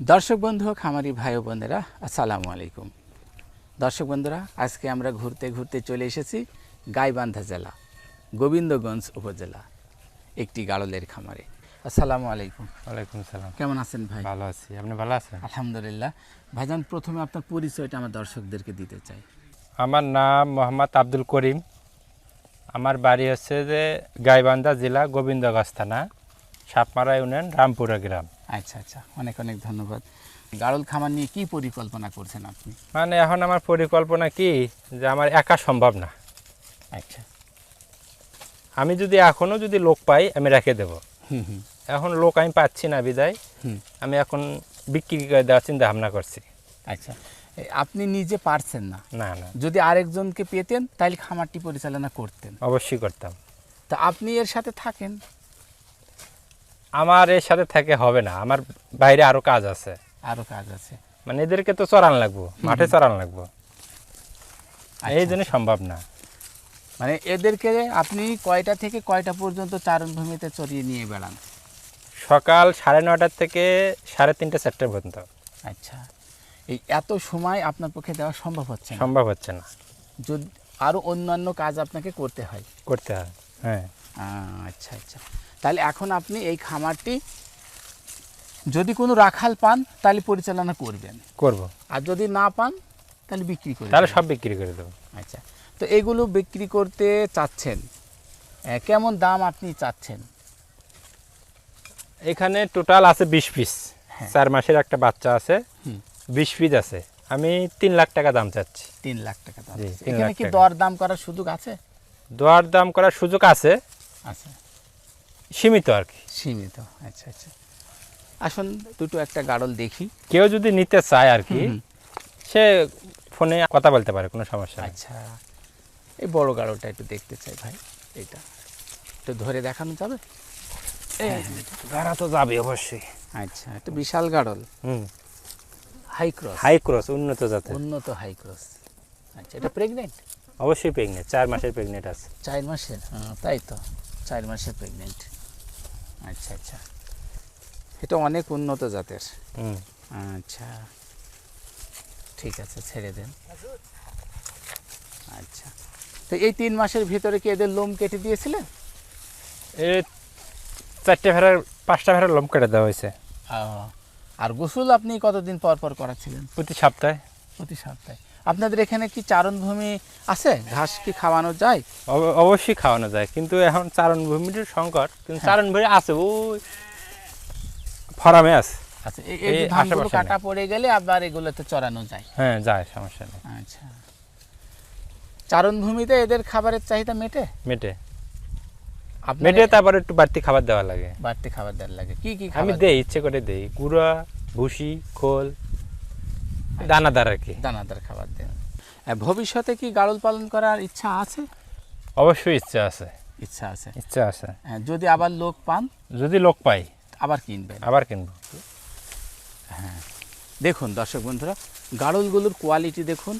দর্শক বন্ধু খামারি ভাই ও বোনেরা আসসালামু আলাইকুম। দর্শক বন্ধুরা আজকে আমরা ঘুরতে ঘুরতে চলে এসেছি গাইবান্ধা জেলা গোবিন্দগঞ্জ উপজেলা একটি গাড়লের খামারে। আসসালামু আলাইকুম। ওয়ালাইকুম সালাম। কেমন আছেন ভাই? ভালো আছি। আপনি ভালো আছেন? আলহামদুলিল্লাহ। ভাইজান প্রথমে আপনার পরিচয়টা আমার দর্শকদেরকে দিতে চাই। আমার নাম মোহাম্মদ আব্দুল করিম। আমার বাড়ি হচ্ছে যে গাইবান্ধা জেলা গোবিন্দগঞ্জ থানা সাপমারা ইউনিয়ন রামপুরা গ্রাম। আচ্ছা আচ্ছা অনেক অনেক ধন্যবাদ। গাড়ল খামার নিয়ে কি পরিকল্পনা করছেন আপনি? মানে এখন আমার পরিকল্পনা কি যে আমার একা সম্ভব না। আচ্ছা। আমি যদি এখনও যদি লোক পাই আমি রেখে দেব। হুম হুম। এখন লোক আমি পাচ্ছি না বিদায়। আমি এখন বিক্রি করে দেওয়ার চিন্তা ভাবনা করছি। আচ্ছা। আপনি নিজে পারছেন না। না না। যদি আরেকজনকে পেতেন তাহলে খামারটি পরিচালনা করতেন। অবশ্যই করতাম। তা আপনি এর সাথে থাকেন? আমার এর সাথে থেকে হবে না আমার বাইরে আরও কাজ আছে। আরও কাজ আছে। মানে এদেরকে তো চড়ান লাগবো মাঠে চড়ান লাগবো। এই আচ্ছা, জন্য সম্ভব না। মানে এদেরকে আপনি কয়টা থেকে কয়টা পর্যন্ত চারণভূমিতে চড়িয়ে নিয়ে বেড়ান? সকাল সাড়ে নটার থেকে সাড়ে তিনটে চারটে পর্যন্ত। আচ্ছা। এই এত সময় আপনার পক্ষে দেওয়া সম্ভব হচ্ছে না। সম্ভব হচ্ছে না। যদি আরও অন্যান্য কাজ আপনাকে করতে হয়। করতে হয় হ্যাঁ। আচ্ছা আচ্ছা। তাহলে এখন আপনি এই খামারটি যদি কোনো রাখাল পান তাহলে পরিচালনা করবেন। করব। আর যদি না পান তাহলে বিক্রি করে তাহলে সব বিক্রি করে দেবো। আচ্ছা তো এগুলো বিক্রি করতে চাচ্ছেন। কেমন দাম আপনি চাচ্ছেন? এখানে টোটাল আছে বিশ পিস। হ্যাঁ। চার মাসের একটা বাচ্চা আছে। হুম। বিশ পিস আছে। আমি তিন লাখ টাকা দাম চাচ্ছি। তিন লাখ টাকা দাম এখানে কি। দর দাম করার সুযোগ আছে? দর দাম করার সুযোগ আছে। আচ্ছা সীমিত আর কি। সীমিত আচ্ছা আচ্ছা। আসুন দুটো একটা গাড়ল দেখি। কেউ যদি নিতে চায় আর কি। সে ফোনে কথা বলতে পারে কোনো সমস্যা আচ্ছা এই বড় গাড়লটা একটু দেখতে চাই ভাই এটা একটু ধরে দেখানো যাবে? হ্যাঁ, গাড়া তো যাবে অবশ্যই। আচ্ছা একটা বিশাল গাড়ল হুম। হাই ক্রস হাই ক্রস উন্নত জাতের। উন্নত হাই ক্রস আচ্ছা এটা প্রেগনেন্ট অবশ্যই প্রেগনেন্ট চার মাসের প্রেগনেন্ট আছে। চার মাসের? হ্যাঁ, তাই তো চার মাসের প্রেগনেন্ট আচ্ছা আচ্ছা। এটা অনেক উন্নত জাতের। আচ্ছা। ঠিক আছে ছেড়ে দেন। আচ্ছা। তো এই তিন মাসের ভিতরে কি এদের লোম কেটে দিয়েছিলেন এ চারটে ভেড়ার পাঁচটা ভেড়ার লোম কেটে দেওয়া হয়েছে। আর গোসল আপনি কতদিন পর পর করাচ্ছিলেন প্রতি সপ্তাহে। প্রতি সপ্তাহে। আপনাদের এখানে কি চারণভূমি আছে? ঘাস কি খাওয়ানো যায়? অবশ্যই খাওয়ানো যায় কিন্তু এখন চারণ ভূমির সংকট কিন্তু চারণ ভূমি আছে ওই ফরামে আছে। আচ্ছা এই- ধানগুলো কাটা পড়ে গেলে আবার এগুলোতে চড়ানো যায়? হ্যাঁ যায় সমস্যা নেই। আচ্ছা। চারণভূমিতে এদের খাবারের চাহিদা মেটে? মেটে। মেটে তারপর একটু বাড়তি খাবার দেওয়া লাগে। বাড়তি খাবার দেওয়ার লাগে। কি কি আমি দেই ইচ্ছে করে দেই। গুঁড়া ভুসি খোল দানাদার আর কি। দানাদার খাবার দেন। ভবিষ্যতে কি গাড়ল পালন করার ইচ্ছা আছে? অবশ্যই ইচ্ছা আছে। ইচ্ছা আছে। ইচ্ছা আছে। হ্যাঁ, যদি আবার লোক পান? যদি লোক পাই। আবার কিনবেন। আবার কিনবো। দেখুন দর্শক বন্ধুরা গাড়লগুলোর কোয়ালিটি দেখুন।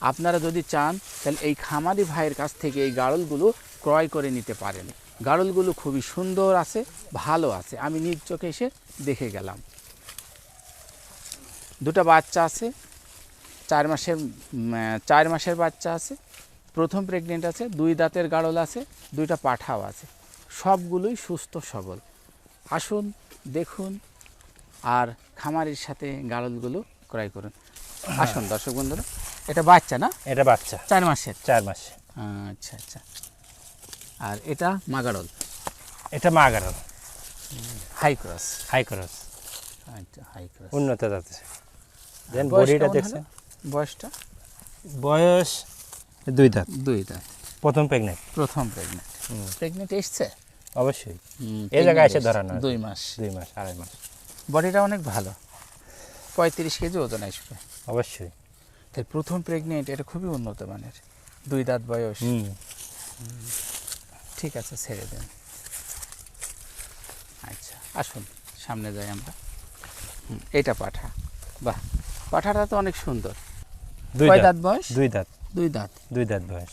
আপনারা যদি চান তাহলে এই খামারি ভাইয়ের কাছ থেকে এই গাড়লগুলো ক্রয় করে নিতে পারেন। গাড়লগুলো খুবই সুন্দর আছে ভালো আছে। আমি নিজ চোখে এসে দেখে গেলাম। দুটো বাচ্চা আছে চার মাসের চার মাসের বাচ্চা আছে প্রথম প্রেগনেন্ট আছে দুই দাঁতের গাড়ল আছে দুইটা পাঠাও আছে। সবগুলোই সুস্থ সবল। আসুন দেখুন আর খামারের সাথে গাড়লগুলো ক্রয় করুন। আসুন দর্শক বন্ধুরা এটা বাচ্চা না? এটা বাচ্চা। চার মাসের? চার মাসে। আচ্ছা আচ্ছা। আর এটা মাগাড়ল এটা মা গাড়ল হাই ক্রস। High cross. আচ্ছা হাই ক্রস। উন্নত জাতের। দেন বডিটা দেখছেন? বয়সটা? বয়স দুই দাঁত দুই দাঁত প্রথম প্রেগনেন্ট প্রথম প্রেগনেন্ট প্রেগনেন্ট এসছে? অবশ্যই। এই জায়গায় এসে ধরানো। দুই মাস। দুই মাস আড়াই মাস। বডিটা অনেক ভালো। পঁয়ত্রিশ কেজি ওজন আসবে। অবশ্যই। তাই প্রথম প্রেগনেন্ট এটা খুবই উন্নত মানের। দুই দাঁত বয়স। হুম। ঠিক আছে ছেড়ে দেন। আচ্ছা আসুন। সামনে যাই আমরা। হুম, এটা পাঠা। বাহ। পাঠাটা তো অনেক সুন্দর। দুই দাঁত? বয়স? দুই দাঁত। দুই দাঁত। দুই দাঁত বয়স।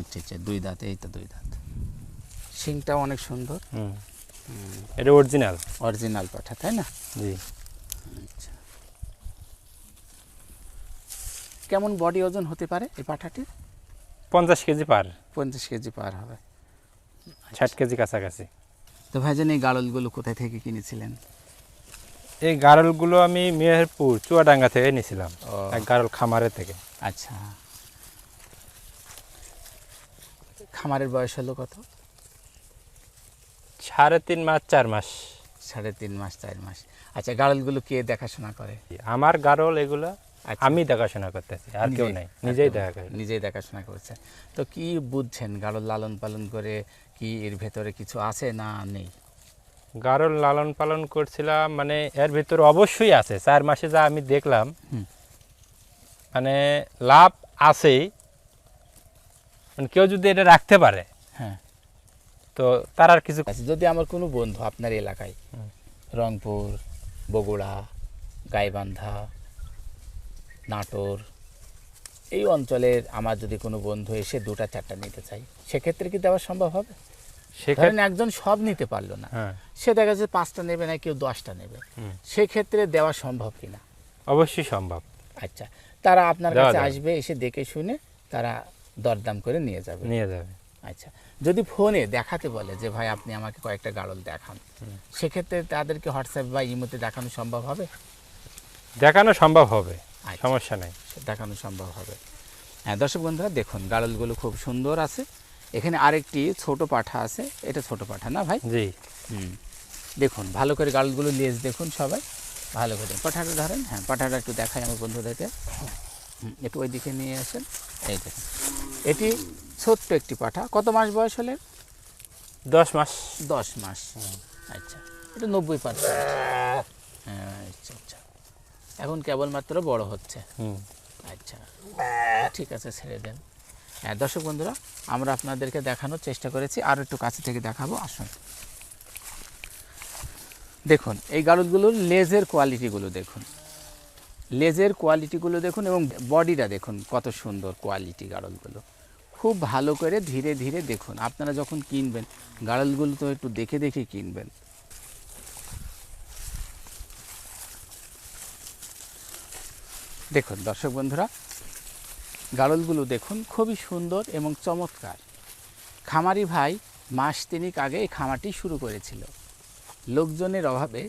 আচ্ছা আচ্ছা দুই দাঁত এই তো দুই দাঁত। শিংটাও অনেক সুন্দর। এটা অরিজিনাল? অরিজিনাল পাঠা তাই না? জি। আচ্ছা। কেমন বডি ওজন হতে পারে এই পাঠাটির পঞ্চাশ কেজি পার। পঞ্চাশ কেজি পার হবে। ষাট কেজি কাছাকাছি। তো ভাইজান এই গাড়লগুলো কোথায় থেকে কিনেছিলেন? এই গারলগুলো আমি মেহেরপুর চুয়াডাঙ্গা থেকে নিয়েছিলাম এক গারল খামারে থেকে। আচ্ছা। খামারের বয়স হলো কত? সাড়ে তিন মাস চার মাস। সাড়ে তিন মাস চার মাস। আচ্ছা গাড়লগুলো কে দেখাশোনা করে? আমার গারল এগুলো আচ্ছা। আমি দেখাশোনা করতেছি আর কেউ? নাই। নিজেই দেখা করি। নিজেই দেখাশোনা করছে। তো কি বুঝছেন গাড়ল লালন পালন করে কি এর ভেতরে কিছু আছে না নেই? গারল লালন পালন করছিলাম মানে এর ভিতরে অবশ্যই আছে চার মাসে যা আমি দেখলাম মানে লাভ আছেই মানে কেউ যদি এটা রাখতে পারে হ্যাঁ। তো তার আর কিছু আচ্ছা যদি আমার কোনো বন্ধু আপনার এলাকায় রংপুর বগুড়া গাইবান্ধা নাটোর এই অঞ্চলের আমার যদি কোনো বন্ধু এসে দুটা চারটা নিতে চাই সেক্ষেত্রে কি দেওয়া সম্ভব হবে? ধরেন একজন সব নিতে পারল না। হ্যাঁ। সে দেখা যাচ্ছে পাঁচটা নেবে না কেউ দশটা নেবে। সেক্ষেত্রে দেওয়া সম্ভব কিনা? অবশ্যই সম্ভব। আচ্ছা তারা আপনার কাছে আসবে এসে দেখে শুনে তারা দরদাম করে নিয়ে যাবে। নিয়ে যাবে। আচ্ছা যদি ফোনে দেখাতে বলে যে ভাই আপনি আমাকে কয়েকটা গাড়ল দেখান সেক্ষেত্রে তাদেরকে হোয়াটসঅ্যাপ বা ইমোতে দেখানো সম্ভব হবে? দেখানো সম্ভব হবে আচ্ছা। সমস্যা নেই। দেখানো সম্ভব হবে। হ্যাঁ দর্শক বন্ধুরা দেখুন গাড়লগুলো খুব সুন্দর আছে। এখানে আরেকটি ছোট পাঠা আছে। এটা ছোট পাঠা না ভাই? জি। হুম। দেখুন ভালো করে গাড়লগুলো লেজ দেখুন সবাই। ভালো করে। পাঠাটা ধরেন। হ্যাঁ পাঠাটা একটু দেখাই আমার বন্ধুদেরকে। একটু ওই দিকে নিয়ে আসেন। এই দেখুন। এটি ছোট্ট একটি পাঠা। কত মাস বয়স হলে? দশ মাস। দশ মাস। আচ্ছা এটা নব্বই পার্সেন্ট। হ্যাঁ আচ্ছা আচ্ছা। এখন কেবলমাত্র বড় হচ্ছে। হুম। আচ্ছা ঠিক আছে ছেড়ে দেন। হ্যাঁ দর্শক বন্ধুরা, আমরা আপনাদেরকে দেখানোর চেষ্টা করেছি, আর একটু কাছে থেকে দেখাবো, আসুন। দেখুন, এই গারুদগুলোর লেজের কোয়ালিটিগুলো দেখুন। লেজের কোয়ালিটিগুলো দেখুন এবং বডিটা দেখুন, কত সুন্দর কোয়ালিটি গাড়লগুলো খুব ভালো করে ধীরে ধীরে দেখুন। আপনারা যখন কিনবেন গাড়লগুলো তো একটু দেখে দেখে কিনবেন। দেখুন, দর্শক বন্ধুরা গাড়লগুলো দেখুন খুবই সুন্দর এবং চমৎকার। খামারি ভাই মাস তিনিক আগে এই খামারটি শুরু করেছিল। লোকজনের অভাবে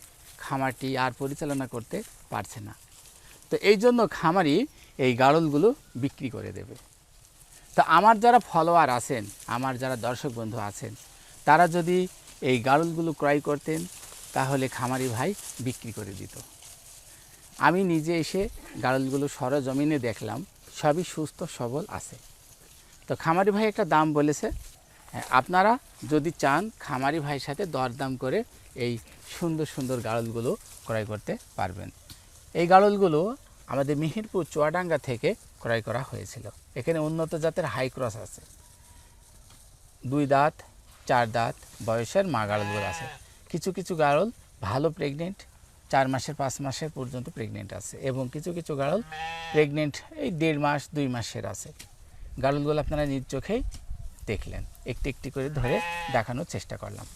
খামারটি আর পরিচালনা করতে পারছে না। তো এই জন্য খামারি এই গাড়লগুলো বিক্রি করে দেবে। তো আমার যারা ফলোয়ার আছেন, আমার যারা দর্শক বন্ধু আছেন, তারা যদি এই গাড়লগুলো ক্রয় করতেন, তাহলে খামারি ভাই বিক্রি করে দিত। আমি নিজে এসে গাড়লগুলো সরজমিনে দেখলাম সবই সুস্থ সবল আছে। তো খামারি ভাই একটা দাম বলেছে হ্যাঁ, আপনারা যদি চান খামারি ভাইয়ের সাথে দরদাম করে এই সুন্দর সুন্দর গাড়লগুলো ক্রয় করতে পারবেন। এই গাড়লগুলো আমাদের মিহিরপুর চুয়াডাঙ্গা থেকে ক্রয় করা হয়েছিল। এখানে উন্নত জাতের হাই ক্রস আছে। দুই দাঁত চার দাঁত বয়সের মা গাড়লগুলো আছে। কিছু কিছু গাড়ল ভালো প্রেগনেন্ট চার মাসের পাঁচ মাসের পর্যন্ত প্রেগনেন্ট আছে এবং কিছু কিছু গাড়ল প্রেগনেন্ট এই দেড় মাস দুই মাসের আছে। গাড়লগুলো আপনারা নিজ চোখেই দেখলেন। একটি একটি করে ধরে দেখানোর চেষ্টা করলাম।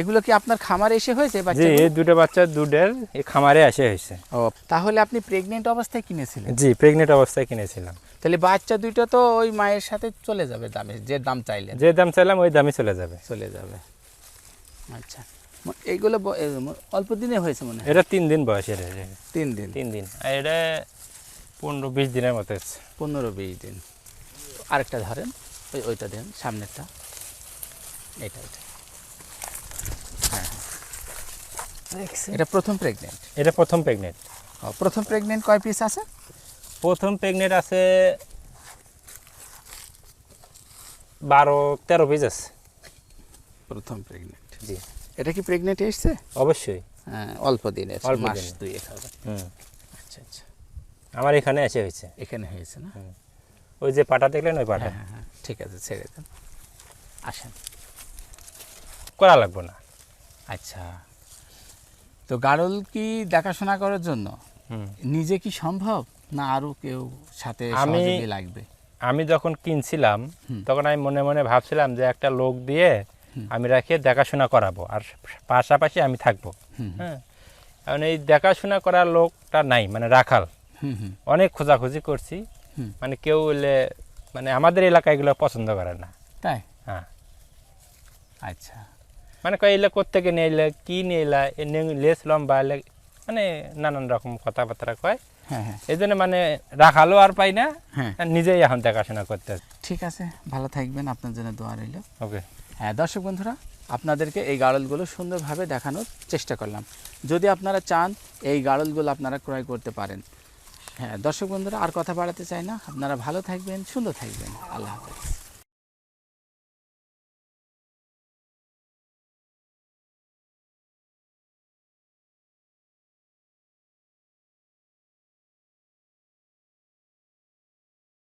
এগুলো কি আপনার খামারে এসে হয়েছে জি বাচ্চাগুলো? এই দুটো বাচ্চা দুধের এই খামারে আসে হয়েছে। ও তাহলে আপনি প্রেগনেন্ট অবস্থায় কিনেছিলেন? জি প্রেগনেন্ট অবস্থায় কিনেছিলাম। তাহলে বাচ্চা দুইটা তো ওই মায়ের সাথে চলে যাবে দামে যে দাম চাইলেন। যে দাম চাইলাম ওই দামে চলে যাবে। চলে যাবে। আচ্ছা। এইগুলো অল্প দিনে হয়েছে মনে হয়। এটা তিন দিন বয়সের এটা। তিন দিন। তিন দিন। আর এটা পনেরো বিশ দিনের মতো হচ্ছে পনেরো বিশ দিন। আরেকটা ধরেন ওই ওইটা দেন সামনেরটা। এটা এটা হ্যাঁ হ্যাঁ। এটা প্রথম প্রেগনেন্ট এটা প্রথম প্রেগনেন্ট প্রথম প্রেগনেন্ট কয় পিস আছে? প্রথম প্রেগনেন্ট আছে বারো তেরো পিস আছে। প্রথম প্রেগনেন্ট জি। এটা কি প্রেগনেন্ট এসছে? অবশ্যই। হ্যাঁ অল্প দিনের অল্প মাস দুই এক হবে। আচ্ছা আচ্ছা। আমার এখানে এসে হয়েছে। এখানে হয়েছে না? ওই যে পাটা দেখলেন ওই পাটা। হ্যাঁ হ্যাঁ হ্যাঁ ঠিক আছে ছেড়ে দেন। আসেন। করা লাগবে না। আচ্ছা। তো গাড়ল কি দেখাশোনা করার জন্য? হুম। নিজে কি সম্ভব? না আরও কেউ সাথে আমি- লাগবে? আমি যখন কিনছিলাম তখন আমি মনে মনে ভাবছিলাম যে একটা লোক দিয়ে। আমি রাখিয়ে দেখাশোনা করাবো আর পাশাপাশি আমি থাকব। হ্যাঁ? কারণ এই দেখাশোনা করার লোকটা নাই মানে রাখাল। অনেক খোঁজাখুঁজি করছি। মানে কেউ হলে মানে আমাদের এলাকায় এগুলো পছন্দ করে না। তাই? হ্যাঁ। আচ্ছা। মানে কয় এলে কোথেকে নিয়ে এলে কি নিয়ে এলা লেস লম্বা এলে মানে নানান রকম কথাবার্তা কয়। হ্যাঁ হ্যাঁ। এই জন্য মানে রাখালো আর পাই না হ্যাঁ। নিজেই এখন দেখাশোনা করতে। ঠিক আছে ভালো থাকবেন আপনার জন্য দোয়া রইল। ওকে। দর্শক বন্ধুরা, আপনাদেরকে এই গাড়লগুলো সুন্দরভাবে দেখানোর চেষ্টা করলাম। যদি আপনারা চান, এই গাড়লগুলো আপনারা ক্রয় করতে পারেন। হ্যাঁ দর্শক বন্ধুরা, আর কথা বাড়াতে চাই না। আপনারা ভালো থাকবেন, সুন্দর থাকবেন। আল্লাহ হাফেজ।